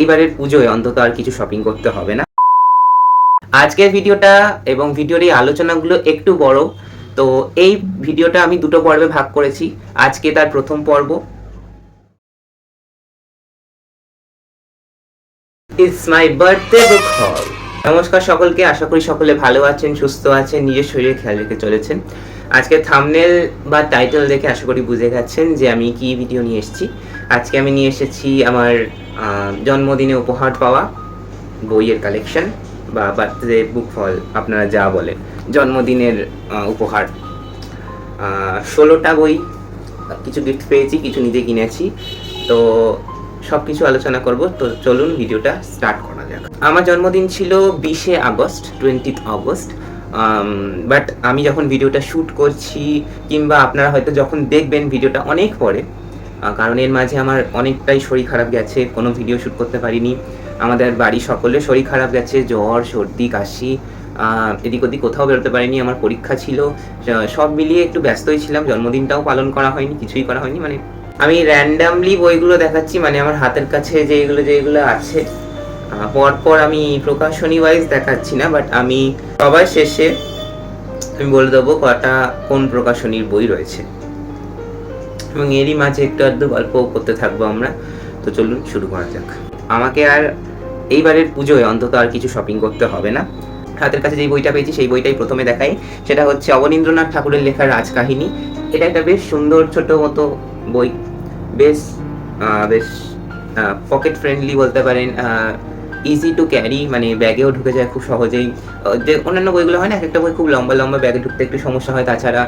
এইবারের পুজোয় অন্তত আর কিছু শপিং করতে হবে না। আজকের ভিডিওটা এবং ভিডিওর এই আলোচনাগুলো একটু বড়। তো এই ভিডিওটা আমি দুটো পর্বে ভাগ করেছি। আজকে তার প্রথম পর্ব। ইটস মাই বার্থডে বুক হল নমস্কার সকলকে, আশা করি সকলে ভালো আছেন, সুস্থ আছেন, নিজের শরীরে খেয়াল রেখে চলেছেন। আজকে থামনেল বা টাইটেল দেখে আশা করি বুঝে গেছেন যে আমি কি ভিডিও নিয়ে এসেছি। আজকে আমি নিয়ে এসেছি আমার জন্মদিনে উপহার পাওয়া বইয়ের কালেকশন বা বার্থডে বুক ফল আপনারা যা বলেন জন্মদিনের উপহার। ষোলোটা বই, কিছু গিফট পেয়েছি, কিছু নিজে কিনেছি। তো সব কিছু আলোচনা করব। তো চলুন ভিডিওটা স্টার্ট করা যাক। আমার জন্মদিন ছিল বিশে আগস্ট টোয়েন্টিথ আগস্ট বাট আমি যখন ভিডিওটা শ্যুট করছি, কিংবা আপনারা হয়তো যখন দেখবেন ভিডিওটা অনেক পরে কারণ এর মাঝে আমার অনেকটাই শরীর খারাপ গেছে, কোনো ভিডিও শ্যুট করতে পারিনি। আমাদের বাড়ি সকলের শরীর খারাপ গেছে, জ্বর, সর্দি, কাশি এদিক ওদিক কোথাও বেরোতে পারিনি, আমার পরীক্ষা ছিল। সব মিলিয়ে একটু ব্যস্তই ছিলাম, জন্মদিনটাও পালন করা হয়নি, কিছুই করা হয়নি মানে আমি র্যান্ডামলি বইগুলো দেখাচ্ছি মানে আমার হাতের কাছে যেগুলো যেগুলো আছে পরপর আমি প্রকাশনী ওয়াইজ দেখাচ্ছি না বাট আমি সবার শেষে আমি বলে দেবো কটা, কোন প্রকাশনীর বই রয়েছে। এবং এরই মাঝে একটু আধটু গল্প করতে থাকব আমরা। তো চলুন শুরু করা যাক। আমাকে আর এইবারের পুজোয় অন্তত আর কিছু শপিং করতে হবে না। হাতের কাছে যেই বইটা পেয়েছি, সেই বইটাই প্রথমে দেখাই। সেটা হচ্ছে অবনীন্দ্রনাথ ঠাকুরের লেখা রাজকাহিনী। এটা একটা বেশ সুন্দর, ছোট মতো বই। বেশ বেশ পকেট ফ্রেন্ডলি বলতে পারেন ইজি টু ক্যারি মানে ব্যাগেও ঢুকে যায় খুব সহজেই। যে অন্যান্য বইগুলো হয় না, এক একটা বই খুব লম্বা লম্বা ব্যাগে ঢুকতে একটু সমস্যা হয়। তাছাড়া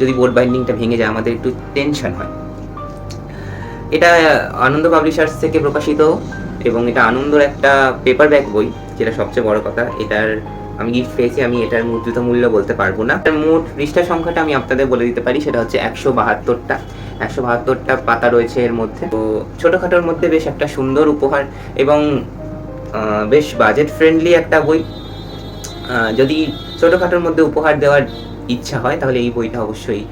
যদি বোর্ড বাইন্ডিংটা ভেঙে যায়, আমাদের একটু টেনশন হয়। এটা আনন্দ পাবলিশার্স থেকে প্রকাশিত এবং এটা আনন্দর একটা পেপার ব্যাগ বই, যেটা সবচেয়ে বড় কথা। এটার আমি গিফট পেয়েছি, আমি এটার মুদ্রিত মূল্য বলতে পারব না। এটার মোট পৃষ্ঠা সংখ্যাটা আমি আপনাদের বলে দিতে পারি, সেটা হচ্ছে একশো বাহাত্তরটা। একশো বাহাত্তরটা পাতা রয়েছে এর মধ্যে। তো ছোটোখাটোর মধ্যে বেশ একটা সুন্দর উপহার এবং বেশ বাজেট ফ্রেন্ডলি একটা বই। যদি ছোটোখাটোর মধ্যে উপহার দেওয়ার ইচ্ছা হয়, তাহলে এই বইটা অবশ্যই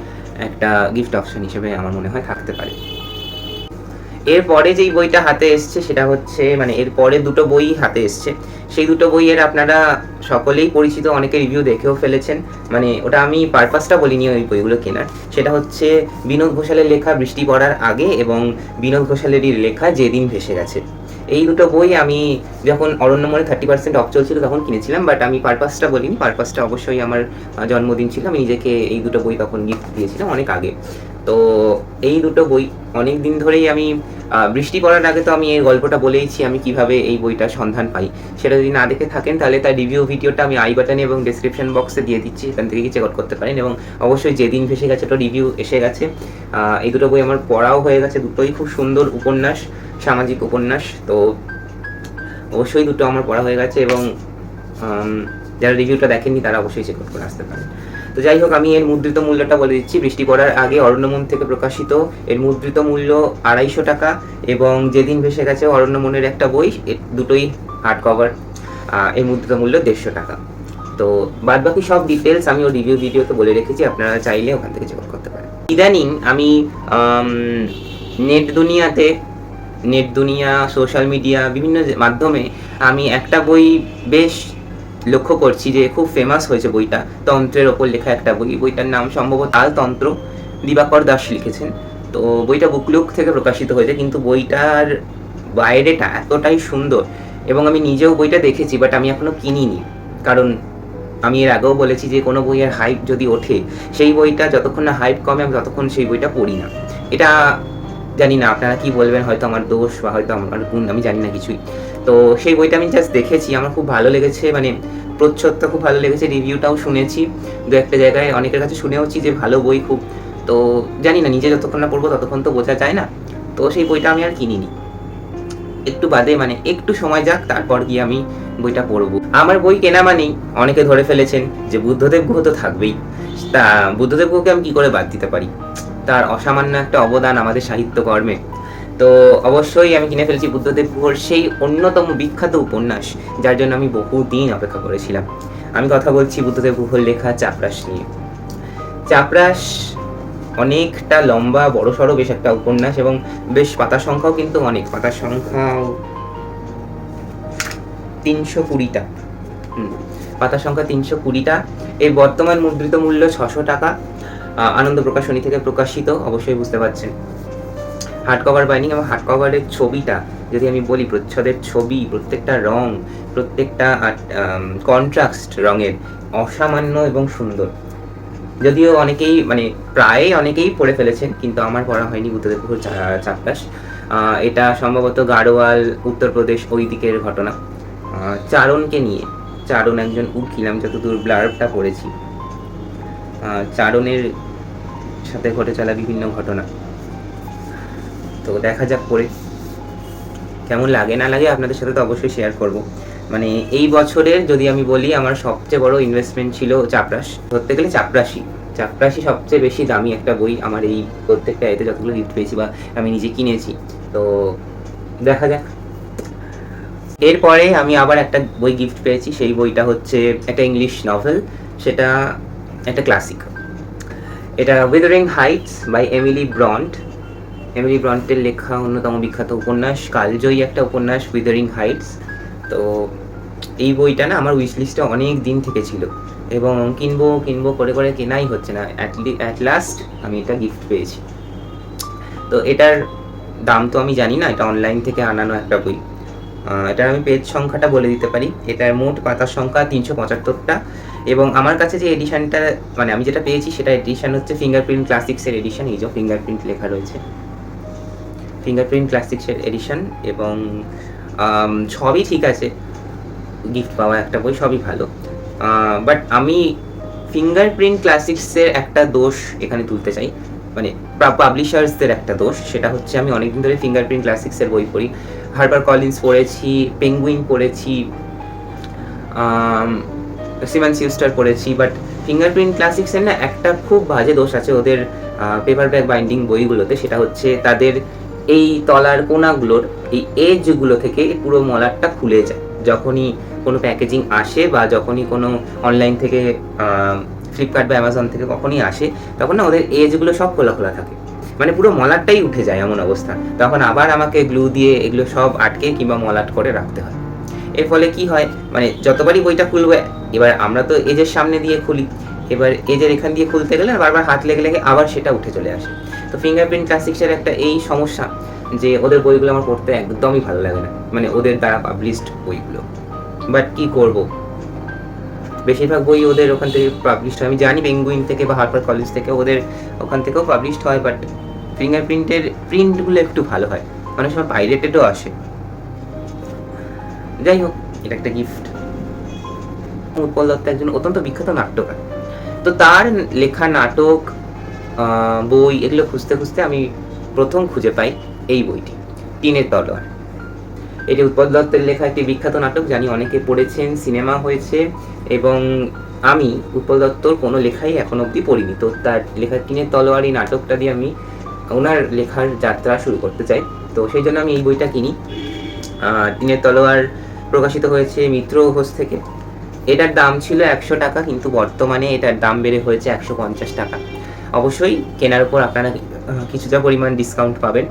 একটা গিফট অপশন হিসেবে আমার মনে হয় থাকতে পারে। এরপরে যেই বইটা হাতে এসছে, সেটা হচ্ছে মানে এর পরে দুটো বই হাতে এসছে। সেই দুটো বইয়ের আপনারা সকলেই পরিচিত, অনেকে রিভিউ দেখেও ফেলেছেন। মানে ওটা আমি পারপাসটা বলিনি ওই বইগুলো কেনার। সেটা হচ্ছে বিনোদ ঘোষালের লেখা, বৃষ্টি পড়ার আগে এবং বিনোদ ঘোষালেরই লেখা, যেদিন ভেসে গেছে। এই দুটো বই আমি যখন অরণ্যমনে থার্টি পার্সেন্ট অফ চলছিল তখন কিনেছিলাম বাট আমি পারপাসটা বলিনি। পারপাসটা অবশ্যই আমার জন্মদিন ছিল। আমি নিজেকে এই দুটো বই তখন গিফট দিয়েছিলাম অনেক আগে। তো এই দুটো বই অনেক দিন ধরেই আমি বৃষ্টি পড়ার আগে তো আমি এই গল্পটা বলেইছি, আমি কীভাবে এই বইটার সন্ধান পাই। সেটা যদি না দেখে থাকেন, তাহলে তার রিভিউ ভিডিওটা আমি আই বাটনে এবং ডেসক্রিপশন বক্সে দিয়ে দিচ্ছি। এখান থেকে চেক আউট করতে পারেন এবং অবশ্যই যেদিন ভেসে গেছে ওটা রিভিউ এসে গেছে। এই দুটো বই আমার পড়াও হয়ে গেছে। দুটোই খুব সুন্দর উপন্যাস। সামাজিক উপন্যাস, তো অবশ্যই দুটো আমার পড়া হয়ে গেছে এবং যারা রিভিউটা দেখেননি তারা অবশ্যই চেক করে আসতে পারেন। তো যাই হোক, আমি এর মুদ্রিত মূল্যটা বলে দিচ্ছি। বৃষ্টি পড়ার আগে অরণ্যমন থেকে প্রকাশিত। এর মুদ্রিত মূল্য আড়াইশো টাকা এবং যেদিন ভেসে গেছে অরণ্যমনের একটা বই দুটোই হার্ড কভার এর মুদ্রিত মূল্য দেড়শো টাকা। তো বাদ বাকি সব ডিটেলস আমি ওর রিভিউ ভিডিওতে বলে রেখেছি। আপনারা চাইলে ওখান থেকে চেক করতে পারেন। ইদানিং আমি নেট দুনিয়াতে নেট দুনিয়া সোশ্যাল মিডিয়া বিভিন্ন মাধ্যমে আমি একটা বই বেশ লক্ষ্য করছি যে খুব ফেমাস হয়েছে বইটা। তন্ত্রের ওপর লেখা একটা বই। বইটার নাম সম্ভবত তালতন্ত্র। দিবাকর দাস লিখেছেন। তো বইটা বুকলুক থেকে প্রকাশিত হয়েছে, কিন্তু বইটার বাইরেটা এতটাই সুন্দর। এবং আমি নিজেও বইটা দেখেছি বাট আমি এখনও কিনিনি। কারণ আমি এর আগেও বলেছি যে কোনো বইয়ের হাইপ যদি ওঠে, সেই বইটা যতক্ষণ না হাইপ কমে, আমি ততক্ষণ সেই বইটা পড়ি না। এটা জানি না, আপনারা কি বলবেন, হয়তো আমার দোষ বা হয়তো আমার গুণ, আমি জানি না কিছুই। তো সেই বইটা আমি জাস্ট দেখেছি, আমার খুব ভালো লেগেছে মানে প্রচ্ছদটা খুব ভালো লেগেছে রিভিউটাও শুনেছি, দু একটা জায়গায় অনেকের কাছে শুনেওছি যে ভালো বই খুব, তো জানি না, নিজে যতক্ষণ না পড়ব ততক্ষণ তো বোঝা যায় না, তো সেই বইটা আমি আর কিনিনি। একটু বাদে মানে একটু সময় যাক, তারপর গিয়ে আমি বইটা পড়ব। আমার বই কেনা মানেই অনেকে ধরে ফেলেছেন যে বুদ্ধদেব গুহ তো থাকবেই। তা বুদ্ধদেব গুহকে আমি কি করে বাদ দিতে পারি? তার অসামান্য একটা অবদান আমাদের সাহিত্যকর্মে। তো অবশ্যই আমি কিনে ফেলছি বুদ্ধদেব গুহর সেই অন্যতম বিখ্যাত উপন্যাস, যার জন্য আমি বহুদিন অপেক্ষা করেছিলাম। আমি কথা বলছি বুদ্ধদেব গুহর লেখা চাপরাস নিয়ে। চাপরাস অনেকটা লম্বা বড় সড়ো বেশ একটা উপন্যাস এবং বেশ পাতার সংখ্যাও কিন্তু অনেক। পাতার সংখ্যাও তিনশো কুড়িটা। হুম পাতা সংখ্যা তিনশো কুড়িটা। এর বর্তমান মুদ্রিত মূল্য ছশো টাকা। আনন্দ প্রকাশনী থেকে প্রকাশিত, অবশ্যই বুঝতে পারছেন। হার্ড কভার বাইন্ডিং এবং হার্ড কভারের ছবিটা, যদি আমি বলি, প্রচ্ছদের ছবি, প্রত্যেকটা রং, প্রত্যেকটা কন্ট্রাস্ট রঙের অসামান্য এবং সুন্দর। যদিও অনেকেই মানে প্রায় অনেকেই পড়ে ফেলেছেন, কিন্তু আমার পড়া হয়নি বুদ্ধদেব পুকুর চা- চাপটাস এটা সম্ভবত গাড়োয়াল উত্তরপ্রদেশ ওই দিকের ঘটনা চারণকে নিয়ে, চারণ একজন উকিল আমি যতদূর ব্লার্বটা পড়েছি। চারণের সাথে ঘটে চলা বিভিন্ন ঘটনা। তো দেখা যাক পরে। কেমন লাগে না লাগে আপনাদের সাথে তো অবশ্যই শেয়ার করব। মানে এই বছরের যদি আমি বলি, আমার সবচেয়ে বড় ইনভেস্টমেন্ট ছিল চাপরাস ধরতে গেলে চাপরাশি। চাপরাশি সবচেয়ে বেশি দামি একটা বই আমার এই প্রত্যেকটা এতে যতগুলো গিফট পেয়েছি বা আমি নিজে কিনেছি। তো দেখা যাক। এরপরে আমি আবার একটা বই গিফট পেয়েছি। সেই বইটা হচ্ছে একটা ইংলিশ নভেল সেটা একটা ক্লাসিক এটা Wuthering Heights by Emily Bronte Emily ব্রন্টের লেখা অন্যতম বিখ্যাত উপন্যাস, কালজয়ী একটা উপন্যাস উইদারিং হাইটস তো এই বইটা না আমার উইশ লিস্টে অনেক দিন থেকে ছিল। এবং কিনবো কিনবো, করে করে কেনাই হচ্ছে না। অ্যাট লাস্ট আমি এটা গিফট পেয়েছি। তো এটার দাম তো আমি জানি না, এটা অনলাইন থেকে আনানো একটা বই। এটার আমি পেজ সংখ্যাটা বলে দিতে পারি। এটার মোট পাতার সংখ্যা তিনশো পঁচাত্তরটা। এবং আমার কাছে যে এডিশনটা মানে আমি যেটা পেয়েছি সেটা এডিশন হচ্ছে ফিঙ্গারপ্রিন্ট ক্লাসিক্সের এডিশন এই যে ফিঙ্গারপ্রিন্ট লেখা রয়েছে। ফিঙ্গারপ্রিন্ট ক্লাসিক্সের এডিশন এবং সবই ঠিক আছে। গিফট পাওয়া একটা বই, সবই ভালো। বাট আমি ফিঙ্গারপ্রিন্ট ক্লাসিক্সের একটা দোষ এখানে তুলতে চাই। মানে পাবলিশার্সদের একটা দোষ, সেটা হচ্ছে আমি অনেকদিন ধরে ফিঙ্গারপ্রিন্ট ক্লাসিক্সের বই পড়ি। হার্বার কলিন্স পড়েছি পেঙ্গুইন পড়েছি সিমান সিউস্টার করেছি বাট ফিঙ্গারপ্রিন্ট ক্লাসিক্সের না একটা খুব বাজে দোষ আছে ওদের পেপার ব্যাগ বাইন্ডিং বইগুলোতে, সেটা হচ্ছে তাদের এই তলার কোনাগুলোর, এই এজগুলো থেকে পুরো মলারটা খুলে যায়। যখনই কোনো প্যাকেজিং আসে বা যখনই কোনো অনলাইন থেকে ফ্লিপকার্ট বা অ্যামাজন থেকে কখনই আসে, তখন না ওদের এজগুলো সব খোলা খোলা থাকে। মানে পুরো মলারটাই উঠে যায় এমন অবস্থা। তখন আবার আমাকে গ্লু দিয়ে এগুলো সব আটকে কিংবা মলাট করে রাখতে হয়। এর ফলে কি হয়? মানে যতবারই বইটা খুলবে, এবার আমরা তো এজের সামনে দিয়ে খুলি। এবার এজের এখান দিয়ে খুলতে গেলে বারবার হাত লেগে লেগে আবার সেটা উঠে চলে আসে। তো ফিঙ্গারপ্রিন্ট ক্লাসিক্সের একটা এই সমস্যা যে ওদের বইগুলো আমার পড়তে একদমই ভালো লাগে না। মানে ওদের দ্বারা পাবলিশড বইগুলো। বাট কি করব? বেশিরভাগ বই ওদের ওখান থেকে পাবলিশড হয়। আমি জানি বেঙ্গুইন থেকে বা হারপার কলেজ থেকে ওদের ওখান থেকেও পাবলিশড হয় বাট ফিঙ্গারপ্রিন্টের প্রিন্টগুলো একটু ভালো হয়। অনেক সময় পাইরেটেডও আসে। যাই হোক, এটা একটা গিফট উৎপল দত্ত একজন অত্যন্ত বিখ্যাত নাট্যকার। তো তার লেখা নাটক বই এগুলো খুঁজতে খুঁজতে আমি প্রথম খুঁজে পাই এই বইটি, টিনের তলোয়ার। এটি উৎপল দত্তের লেখা একটি বিখ্যাত নাটক, জানি অনেকে পড়েছেন, সিনেমা হয়েছে, এবং আমি উৎপল দত্তর কোনো লেখাই এখন অবধি পড়িনি। তো তার লেখা টিনের তলোয়ার, এই নাটকটা দিয়ে আমি ওনার লেখার যাত্রা শুরু করতে চাই। তো সেই জন্য আমি এই বইটা কিনি। টিনের তলোয়ার প্রকাশিত হয়েছে মিত্র ঘোষ থেকে। এটার দাম ছিল একশো টাকা, কিন্তু বর্তমানে এটার দাম বেড়ে হয়েছে একশো পঞ্চাশ টাকা। অবশ্যই কেনার উপর আপনারা কিছুটা পরিমাণ ডিসকাউন্ট পাবেন।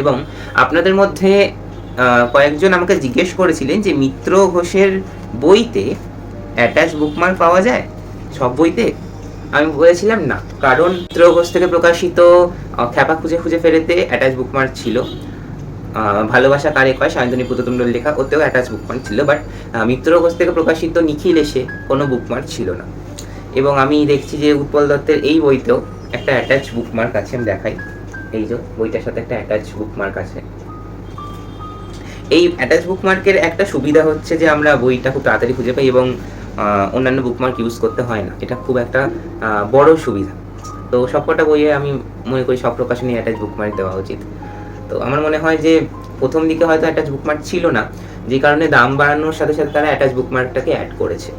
এবং আপনাদের মধ্যে কয়েকজন আমাকে জিজ্ঞেস করেছিলেন যে মিত্র ঘোষের বইতে অ্যাটাচ বুকমার্ক পাওয়া যায়? সব বইতে? আমি বলেছিলাম না। কারণ মিত্র ঘোষ থেকে প্রকাশিত খ্যাপা খুঁজে খুঁজে ফেরেতে অ্যাটাচ বুকমার্ক ছিল। ভালোবাসা কারে কয় সায়ন্তনী পুততুণ্ডর লেখা ওতেও অ্যাটাচ বুকমার্ক ছিল বাট মিত্র ঘোষ থেকে প্রকাশিত নিখিল এসে কোনো বুকমার্ক ছিল না। এবং আমি দেখছি যে উৎপল দত্তের এই বইতেও একটা অ্যাটাচ বুকমার্ক আছে, আমি দেখাই। এই যে, বইটার সাথে একটা অ্যাটাচ বুকমার্ক আছে। এই অ্যাটাচ বুকমার্কের একটা সুবিধা হচ্ছে যে আমরা বইটা খুব তাড়াতাড়ি খুঁজে পাই এবং অন্যান্য বুকমার্ক ইউজ করতে হয় না। এটা খুব একটা বড় সুবিধা। তো সবকটা বইয়ে আমি মনে করি সব প্রকাশনী অ্যাটাচ বুকমার্ক দেওয়া উচিত। তো আমার মনে হয় যে প্রথম দিকে হয়তো অ্যাটাচ বুকমার্ক ছিল না, যে কারণে দাম বাড়ানোর সাথে সাথে তারা অ্যাটাচ বুকমার্কটাকে অ্যাড করেছে।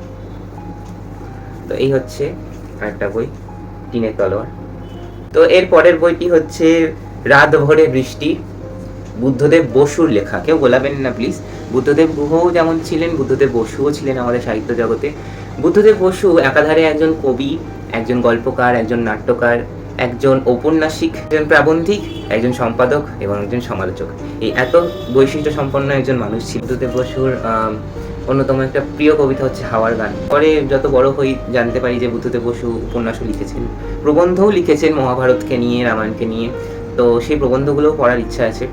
তো এই হচ্ছে একটা বই, টিনের তলোয়ার। তো এর পরের বইটি হচ্ছে রাত ভরে বৃষ্টি, বুদ্ধদেব বসুর লেখা। কেউ গোলাবেন না প্লিজ বুদ্ধদেব গুহও যেমন ছিলেন, বুদ্ধদেব বসুও ছিলেন আমাদের সাহিত্য জগতে। বুদ্ধদেব বসু একাধারে একজন কবি, একজন গল্পকার, একজন নাট্যকার একজন ঔপন্যাসিক, একজন প্রাবন্ধিক, একজন সম্পাদক এবং একজন সমালোচক। এই এত বৈশিষ্ট্য সম্পন্ন একজন মানুষ ছিল। বসুর অন্যতম একটা প্রিয় কবিতা হচ্ছে হাওয়ার গান। পরে যত বড় হই জানতে পারি যে বুদ্ধদেব বসু উপন্যাসও লিখেছেন। প্রবন্ধও লিখেছেন মহাভারতকে নিয়ে, রামায়ণকে নিয়ে। তো সেই প্রবন্ধগুলোও পড়ার ইচ্ছা আছে।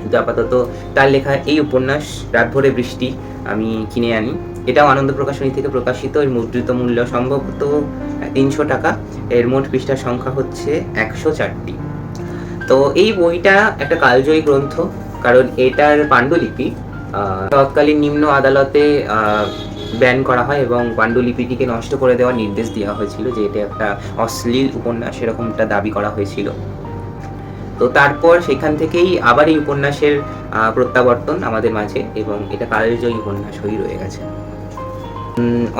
কিন্তু আপাতত তার লেখা এই উপন্যাস রাত ভরে বৃষ্টি, আমি কিনে আনি। এটাও আনন্দ প্রকাশনী থেকে প্রকাশিত। এর মুদ্রিত মূল্য সম্ভবত তিনশো টাকা। এর মোট পৃষ্ঠার সংখ্যা হচ্ছে একশো চারটি। তো এই বইটা একটা কালজয়ী গ্রন্থ, কারণ এটার পাণ্ডুলিপি তৎকালীন নিম্ন আদালতে ব্যান করা হয় এবং পাণ্ডুলিপিটিকে নষ্ট করে দেওয়ার নির্দেশ দেওয়া হয়েছিল যে এটা একটা অশ্লীল উপন্যাস, এরকমটা দাবি করা হয়েছিল। তো তারপর সেখান থেকেই আবার এই উপন্যাসের প্রত্যাবর্তন আমাদের মাঝে এবং এটা কালজয়ী উপন্যাস হয়েই রয়ে গেছে।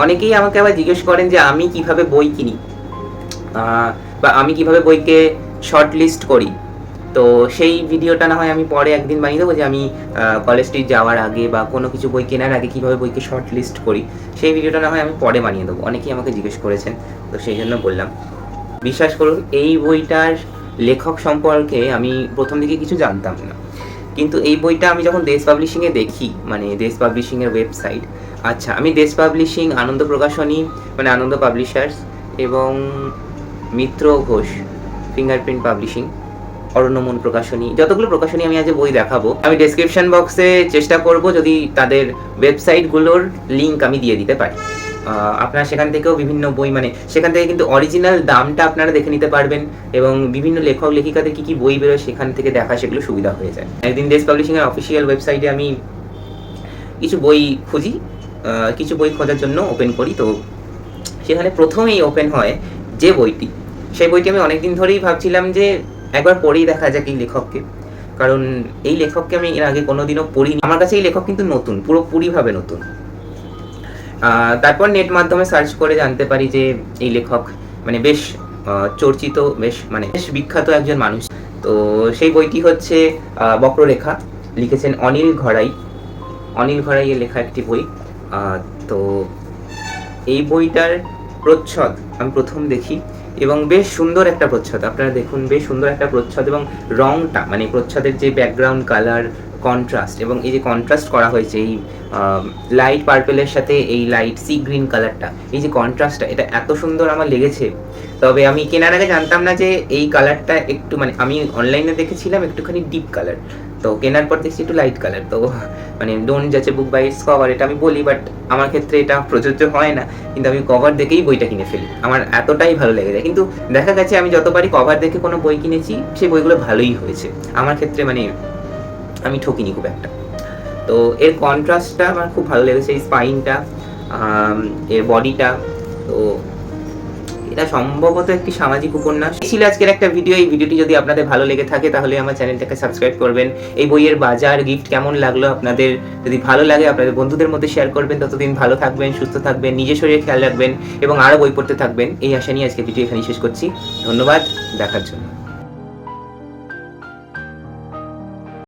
অনেকেই আমাকে আবার জিজ্ঞেস করেন যে আমি কীভাবে বই কিনি। বা আমি কীভাবে বইকে শর্ট লিস্ট করি। তো সেই ভিডিওটা না হয় আমি পরে একদিন বানিয়ে দেবো যে আমি কলেজ স্ট্রিট যাওয়ার আগে বা কোনো কিছু বই কেনার আগে কীভাবে বইকে শর্ট লিস্ট করি। সেই ভিডিওটা না হয় আমি পরে বানিয়ে দেবো। অনেকেই আমাকে জিজ্ঞেস করেছেন, তো সেই জন্য বললাম। বিশ্বাস করুন, এই বইটার লেখক সম্পর্কে আমি প্রথম দিকে কিছু জানতাম না। কিন্তু এই বইটা আমি যখন দেশ পাবলিশিংয়ে দেখি মানে দেশ পাবলিশিংয়ের ওয়েবসাইট আচ্ছা আমি দেশ পাবলিশিং আনন্দ প্রকাশনী মানে আনন্দ পাবলিশার্স এবং মিত্র ঘোষ ফিঙ্গারপ্রিন্ট পাবলিশিং অরণ্যমন প্রকাশনী, যতগুলো প্রকাশনী আমি আজ বই দেখাবো, আমি ডেসক্রিপশন বক্সে চেষ্টা করব যদি তাদের ওয়েবসাইটগুলোর লিংক আমি দিয়ে দিতে পারি। আপনারা সেখান থেকেও বিভিন্ন বই মানে সেখান থেকে কিন্তু অরিজিনাল দামটা আপনারা দেখে নিতে পারবেন এবং বিভিন্ন লেখক লেখিকাদের কি কি বই বেরোয় সেখান থেকে দেখা সেগুলো সুবিধা হয়ে যায়। একদিন দেশ পাবলিশিংয়ের অফিসিয়াল ওয়েবসাইটে আমি কিছু বই খুঁজি কিছু বই খোঁজার জন্য ওপেন করি। তো সেখানে প্রথমেই ওপেন হয় যে বইটি। সেই বইটি আমি অনেকদিন ধরেই ভাবছিলাম যে একবার পড়েই দেখা যাক এই লেখককে। কারণ এই লেখককে আমি এর আগে কোনোদিনও পড়িনি। আমার কাছে এই লেখক কিন্তু নতুন, পুরোপুরিভাবে নতুন। তারপর নেট মাধ্যমে সার্চ করে জানতে পারি যে এই লেখক মানে বেশ চর্চিত, বেশ মানে বেশ বিখ্যাত একজন মানুষ। তো সেই বইটি হচ্ছে বক্ররেখা। লিখেছেন অনিল ঘড়াই। অনিল ঘরাইয়ের লেখা একটি বই। তো এই বইটার প্রচ্ছদ আমি প্রথম দেখি এবং বেশ সুন্দর একটা প্রচ্ছদ। আপনারা দেখুন, বেশ সুন্দর একটা প্রচ্ছদ এবং রংটা মানে প্রচ্ছদের যে ব্যাকগ্রাউন্ড কালার কন্ট্রাস্ট এবং এই যে কন্ট্রাস্ট করা হয়েছে, এই লাইট পার্পেলের সাথে এই লাইট সি গ্রিন কালারটা এই যে কন্ট্রাস্টটা এটা এত সুন্দর আমার লেগেছে। তবে আমি কেনার আগে জানতাম না যে এই কালারটা একটু মানে আমি অনলাইনে দেখেছিলাম একটুখানি ডিপ কালার তো কেনার পর দেখছি একটু লাইট কালার তো মানে ডোন্ট যাচ্ছে বুক বাই ইটস কভার এটা আমি বলি বাট আমার ক্ষেত্রে এটা প্রযোজ্য হয় না। কিন্তু আমি কভার দেখেই বইটা কিনে ফেলি, আমার এতটাই ভালো লেগে যায়। কিন্তু দেখা গেছে আমি যতবারই কভার দেখে কোনো বই কিনেছি, সেই বইগুলো ভালোই হয়েছে। আমার ক্ষেত্রে মানে আমি ঠকিনি খুব একটা। তো এর কন্ট্রাস্টটা আমার খুব ভালো লেগেছে, এই স্পাইনটা এর বডিটা তো এটা সম্ভবত একটি সামাজিক উপন্যাস। ছিল আজকের একটা ভিডিও এই ভিডিওটি যদি আপনাদের ভালো লেগে থাকে, তাহলে আমার চ্যানেলটাকে সাবস্ক্রাইব করবেন। এই বইয়ের বাজার গিফট কেমন লাগল আপনাদের? যদি ভালো লাগে, আপনাদের বন্ধুদের মধ্যে শেয়ার করবেন। ততদিন ভালো থাকবেন, সুস্থ থাকবেন, নিজের শরীরে খেয়াল রাখবেন এবং আরও বই পড়তে থাকবেন। এই আশা নিয়ে আজকে ভিডিও এখানেই শেষ করছি। ধন্যবাদ, দেখার জন্য।